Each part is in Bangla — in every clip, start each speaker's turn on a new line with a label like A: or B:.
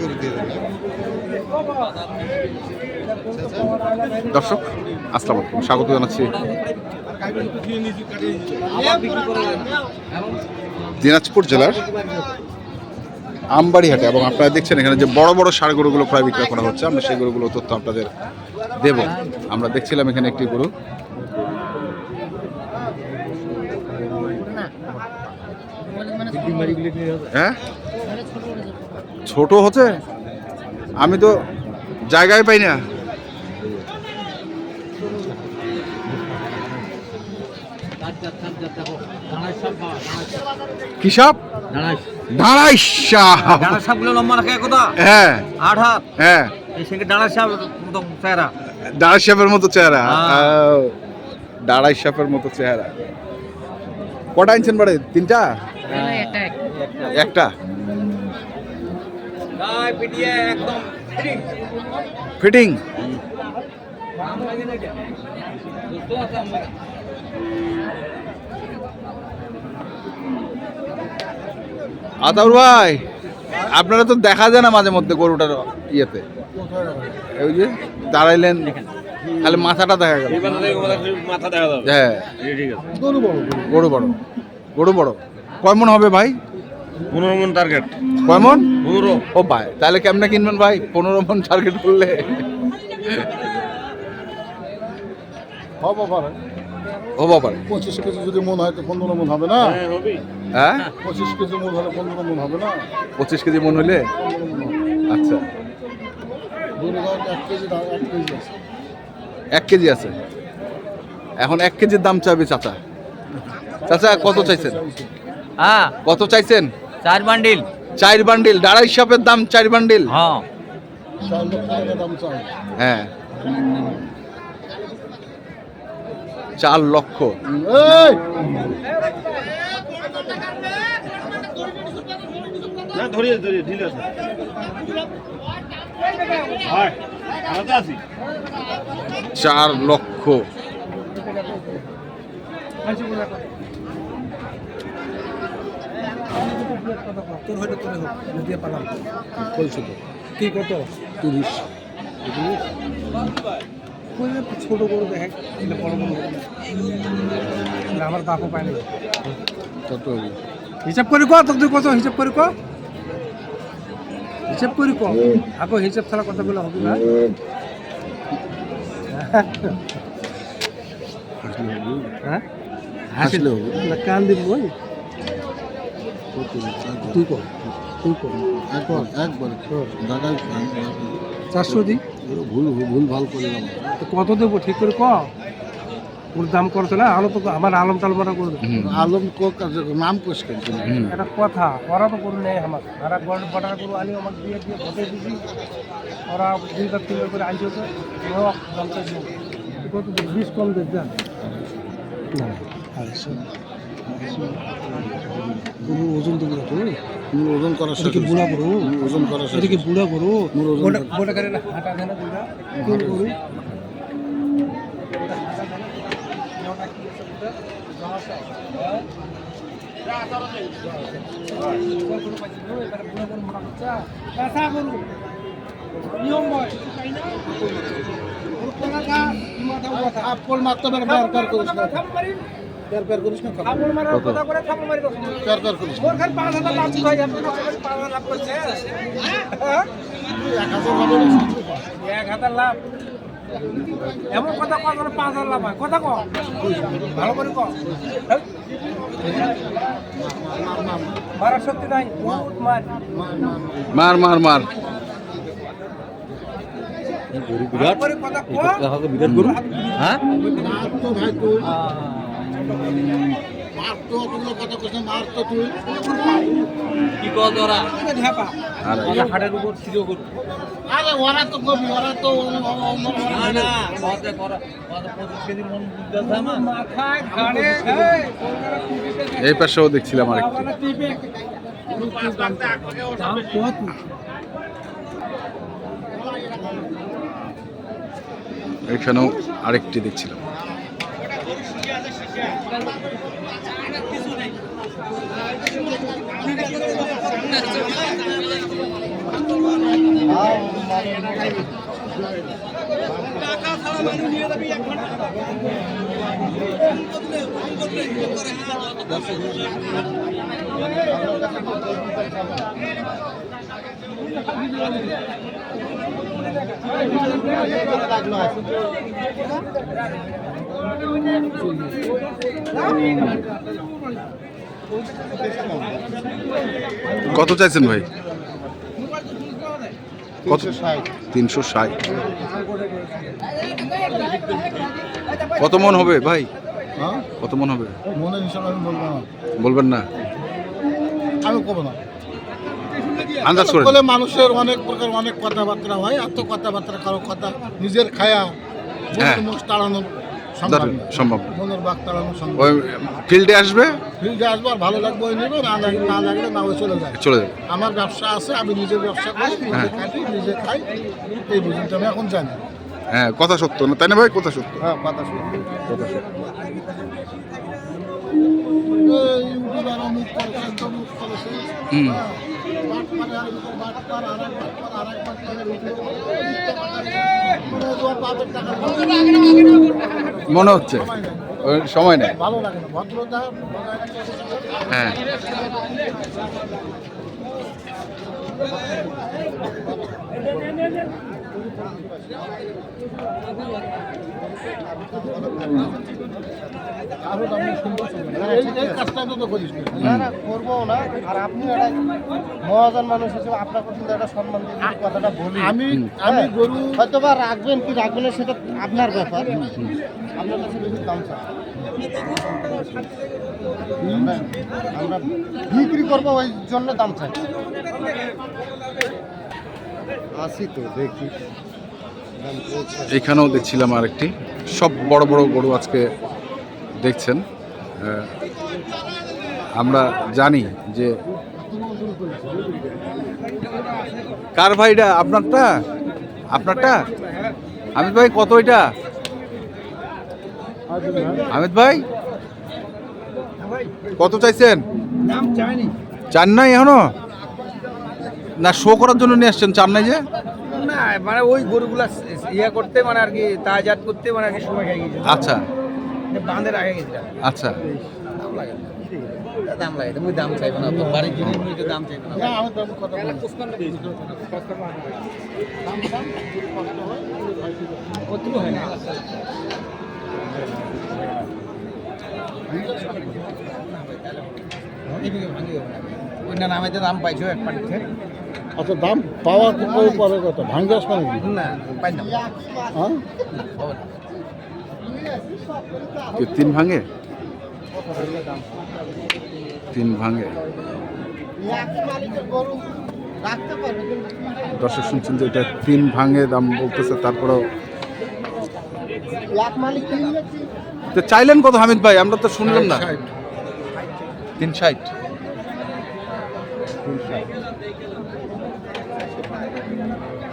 A: করে দিয়ে
B: দর্শক, আসসালামু আলাইকুম। স্বাগত জানাচ্ছি দিনাজপুর জেলার আমবাড়ি হাটে এবং আপনারা দেখছেন এখানে যে বড় বড় সার গরুগুলো প্রায় বিক্রয় করা হচ্ছে। আমরা সেই গরুগুলো তথ্য আপনাদের দেব। আমরা দেখছিলাম এখানে একটি গরু। হ্যাঁ? ছোট হচ্ছে? আমি তো জায়গায় পাই না। কি সাপ? দাঁড়াই সাপ।
C: ডানা সাপগুলো লম্বা রাখে একদা
B: হ্যাঁ।
C: আট হাত?
B: হ্যাঁ।
C: এই সঙ্গে ডানা সাপ মতো চেহারা?
B: দাঁড়াই সাপের মতো চেহারা।
C: হ্যাঁ।
B: সাপের মতো চেহারা। কটা আনছেন বাড়ি? তিনটা? একটা
C: পিটিয়ে একদম
B: ফিটিং আতাউর ভাই আপনারা তো দেখা যায় না মাঝে মধ্যে গরুটার ইয়েতে। ওই যে দাঁড়াইলেন খালি মাথাটা দেখা গেল।
C: মাথা দেখা যাবে।
B: হ্যাঁ।
C: ঠিক আছে।
B: গরু বড়। গরু বড়। কয় মন হবে ভাই?
C: পনেরো মন টার্গেট
B: কয় মন?
C: পনেরো।
B: ও ভাই তাহলে কেমনে কিনবেন ভাই? পনেরো মন টার্গেট করলে।
D: হব পারে।
B: হব পারে।
D: পঁচিশ কেজি যদি মন হয় তো পনেরো মন হবে না?
C: হ্যাঁ হবে।
B: হ্যাঁ?
D: পঁচিশ কেজি মন হলে পনেরো মন হবে না?
B: পঁচিশ কেজি মন
D: হবে
B: আচ্ছা।
D: কেজি আছে।
B: এক কেজি আছে? এখন এক কেজির দাম চাইবে চাচা। চাচা কত চাইছেন?
C: হ্যাঁ।
B: কত চাইছেন?
C: চার বান্ডিল।
B: চার বান্ডিল ডাড়াই সাপের দাম চার বান্ডিল।
C: হ্যাঁ।
B: হ্যাঁ। চার লক্ষ।
D: এই!
C: না ধরিয়ে ধরিয়ে ঢিল আছে। হয় আলাদা আছি।
B: চার লক্ষ।
E: তোর হয়তো তোরে হোক দিয়ে পালাম।
D: তো।
E: কি কত?
D: তিরিশ।
E: ছোট গরু দেখে এটা বড় গরু না। আমার বাপও পায়নি
D: কত হবে
E: হিসাব করি কো তোর তুই কত? হিসাব করি কো। হিসাব করি কো। আগো হিসাব ছাড়া কথা বলে হবে না। হ্যাঁ?
D: হাসলে
E: না কান দিব তুই কো তুই কো
D: একবার একবার। দাদা
E: চারশো দি?
D: ভুল ভুল ভালো করলাম
E: তো কত দেবো ঠিক করে ক? ওর দাম করছে না আলো তো আমার আলম টালমারা করে
D: আলম নাম কোষ
B: হুম।
E: একটা কথা ওরা তো করু নেই আমার। ওরা গড় বটার করু আনি আমাকে দিয়ে দিয়ে ভোটে দিছি ওরা দুইবার তিনবার করে আনছে তো দামটা কত বিশ কম দেখ না ওজন তো কত
D: তুমি? ওজন করা
E: এটা কি বুড়া গরু?
D: ওজন করা
E: এটা কি বুড়া গরু?
D: মোর ওজন?
E: গোটা করে না হাঁটা না বুড়া? কোন
D: বের করিস না। করিস না করিস
E: লাভ এমন কথা লাভ হয়। কথা কম ভালো করে কম মারার শক্তি নাই। বহুত মার
B: মার মার। মার।
E: কম
C: বিরাট গরু হ্যাঁ
B: আর
C: হাটের উপর ছিল
D: আরে ওরা তো কবি ওরা তো
C: না না। কত করা কত পঁচিশ কেজি মন বুঝতে আমার
E: মাথায় ঘাড়ে এই, কলকাতা টিভিতে
B: এই পাশেও দেখছিলাম আরেকটি
E: কলকাতা টিভি দাম কত
B: এখানেও আরেকটি দেখছিলাম কত চাইছেন ভাই? কত? তিনশো ষাট। কত মন হবে ভাই?
D: হ্যাঁ?
B: কত মন হবে? বলবেন না।
D: আমি করব না।
B: আন্দাজ করে
D: বলে মানুষের অনেক প্রকার অনেক কথাবার্তা হয় এত কথাবার্তা কারও কথা নিজের খায়া
B: হ্যাঁ।
D: মুখ তাড়ানো সম্ভব
B: সম্ভব।
D: মনের বাক তাড়ানো সম্ভব
B: ওই ফিল্ডে আসবে?
D: ফিল্ডে আসব আর ভালো লাগবে ওই নেবে না না লাগলে না ওই চলে যায়।
B: চলে যাবে।
D: আমার ব্যবসা আছে আমি নিজের ব্যবসা করি নিজে কাটি নিজে খাই এই বুঝিটা আমি এখন জানি।
B: হ্যাঁ কথা সত্য না তাই না ভাই? কথা সত্য।
D: হ্যাঁ কথা শুনি
B: কথা সত্য।
D: ইউটিউবার অমুক করেছে তমুক করেছে। মানে
B: হচ্ছে
D: সময় নেই। ভালো লাগে না ভদ্রতা।
B: হ্যাঁ
D: না।
E: করব আর আপনি একটা মহাজন মানুষ হিসেবে আপনার কিন্তু একটা সম্মান দিয়ে কথাটা বলি।
D: আমি আমি গরু
E: হয়তো বা রাখবেন কি রাখবেন না সেটা আপনার ব্যাপার। আপনার কাছে বেশি দাম আমরা বিক্রি করব ওই জন্য দাম চাই। আসি তো দেখি।
B: এখানেও দেখছিলাম আরেকটি। সব বড় বড় গরু আজকে দেখছেন। আমরা জানি যে কার ভাইটা? আপনারটা? আপনারটা? আমিত ভাই কত এটা? আমিত ভাই? কত চাইছেন? চান নাই এখনও? না শো করার জন্য নিয়ে আসছেন চান নাই যে?
A: না মানে ওই গরুগুলা ইয়ে করতে মানে আর কি তাজাত করতে মানে আর কি সময় খাই গেছে।
B: আচ্ছা।
A: বাঁধে রাখা গেছিলাম।
B: আচ্ছা।
A: দাম লাগে দাম লাগে মুই দাম চাইব না তো বাড়ি কিনে দাম চাইব না। হয় না? নামে দাম পাইছো এক পানিতে
D: আচ্ছা দাম পাওয়ার পরে পরে কথা। ভাঙ্গাস মানে কি?
A: না
D: হ্যাঁ
A: হবে না
B: কি তিন ভাঙে? তিন ভাঙে। দর্শক শুনছেন যে এটা তিন ভাঙে দাম বলতেছে তারপরেও তো চাইলেন কত হামিদ ভাই? আমরা তো শুনলাম না। তিন ষাট।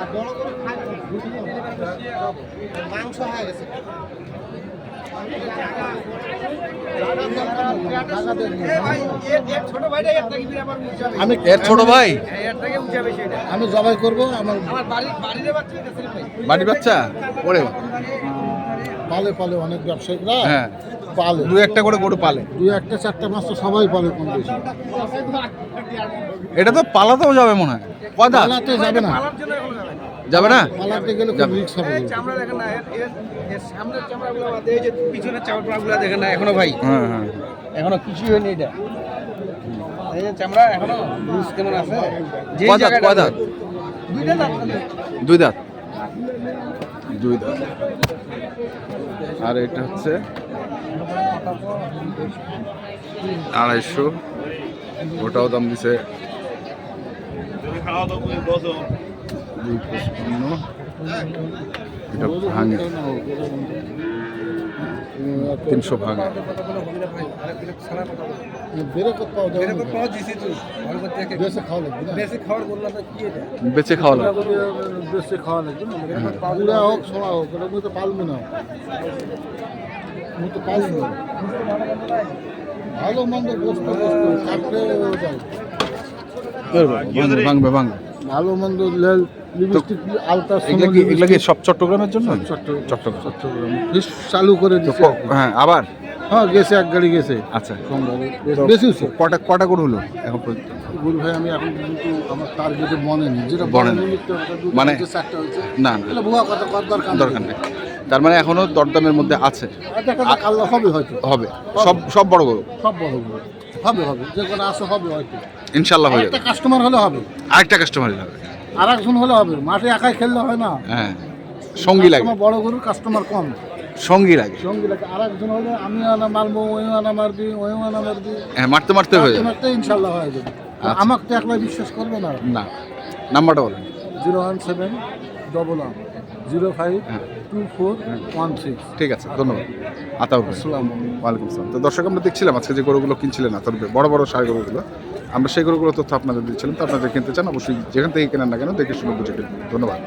E: আর বড় করে খায় না, বুঝলি? মাংস হয়ে গেছে
D: আমি
B: এর ছোট ভাই?
D: আমি জবাই করব আমার
A: আমার বাড়ির বাচ্চা এটা ছেলে ভাই।
B: বাড়ি বাচ্চা? ওরে
D: পালে পালে অনেক ব্যবসায়িকরা
B: হ্যাঁ।
D: পালে।
B: দু একটা করে গরু পালে।
D: দুই একটা চারটা তো সবাই পালে কম বেশি।
B: এটা তো পালাতেও যাবে মনে হয়।
D: পালাতে যাবে না।
A: যাবে না।
B: যাবে না
D: পালাতে গেলে খুব
B: যাবে।
D: হবে
A: চামড়া দেখেন না এর- এর- এর সামনের চামড়াগুলো বাদে এই যে পিছনের চামড়াগুলো দেখেন না এখনও ভাই।
B: হ্যাঁ হ্যাঁ।
A: এখনও কিছুই হয়নি এটা। এই যে চামড়া এখনও লুজ কেমন আছে? যে
B: কয় কয় দাঁত?
A: দুইটা দাঁত
B: দুই দাঁত। দুই দাঁত। আর এটা হচ্ছে আড়াইশো। ওটাও দাম দিছে দুই পঁচপান্ন এটা ভাঙে। তিনশো ভাঙে।
D: বেশি খাওয়া লাগবে।
B: বেঁচে খাওয়া লাগবে।
D: না হোক ছোড়া হোক এটা তো পালবি না। তো পালবি ভালো মন্দ বস্তু বস্তু কাটলে
B: ভাঙবে ভাঙবে ভাঙবে।
D: ভালো মন্দ লেল লিপস্টিক আলতা
B: এগুলো কি এগুলো কি সব চট্টগ্রামের জন্য?
D: চট্টগ্রাম
B: চট্টগ্রাম।
D: চালু করে দিচ্ছে
B: হ্যাঁ আবার?
D: হ্যাঁ গেছে এক গাড়ি গেছে।
B: আচ্ছা।
D: সোমবারে বেশি
B: কটা কটা করে হলো এখন পর্যন্ত?
D: গুরু ভাই আমি এখন কিন্তু আমার টার্গেটে মনে নেই। যেটা
B: মনে
D: মনে
B: না না।
D: ভুয়া কথা কর দরকার
B: দরকার নেই। তার মানে এখনও দরদামের মধ্যে আছে।
D: হবে হয়তো।
B: হবে। সব সব বড় গরু?
D: সব বড় হবে হবে হবে। যে কোনো আসে হবে হয়তো।
B: ইনশাল্লাহ হয়ে
D: একটা
B: যাবে।
D: কাস্টমার হলে হবে।
B: আরেকটা কাস্টমার হবে।
D: আর একজন হলে হবে। মাঠে একাই খেললে হয় না।
B: হ্যাঁ সঙ্গী লাগে।
D: বড় গরুর কাস্টমার কম।
B: সঙ্গী লাগে।
D: সঙ্গী লাগে। আর একজন হলে আমি আনা মারবো ওই আনা মারবি ওই আনা মারবি
B: হ্যাঁ মারতে মারতে হয়ে যাবে।
D: মারতে ইনশাল্লাহ হয়ে যাবে।
B: আচ্ছা।
D: আমাকে তো একলা বিশ্বাস করবে না।
B: না। নাম্বারটা বলেন।
D: Zero one seven double one zero five
B: হ্যাঁ।
D: Two four one six.
B: ঠিক আছে ধন্যবাদ। আতাউর
D: আসসালাম
B: ওয়ালাইকুম আসসালাম। তো দর্শক আমরা দেখছিলাম আজকে যে গরুগুলো কিনছিলেন আতাউর বড় বড় সার গরুগুলো। আমরা সেগুলোগুলো তথ্য আপনাদের দিচ্ছিলাম, তো আপনাদের কিনতে চান, অবশ্যই যেখান থেকে কেনেন না কেন দেখে শুনে বুঝে কিনবেন ধন্যবাদ।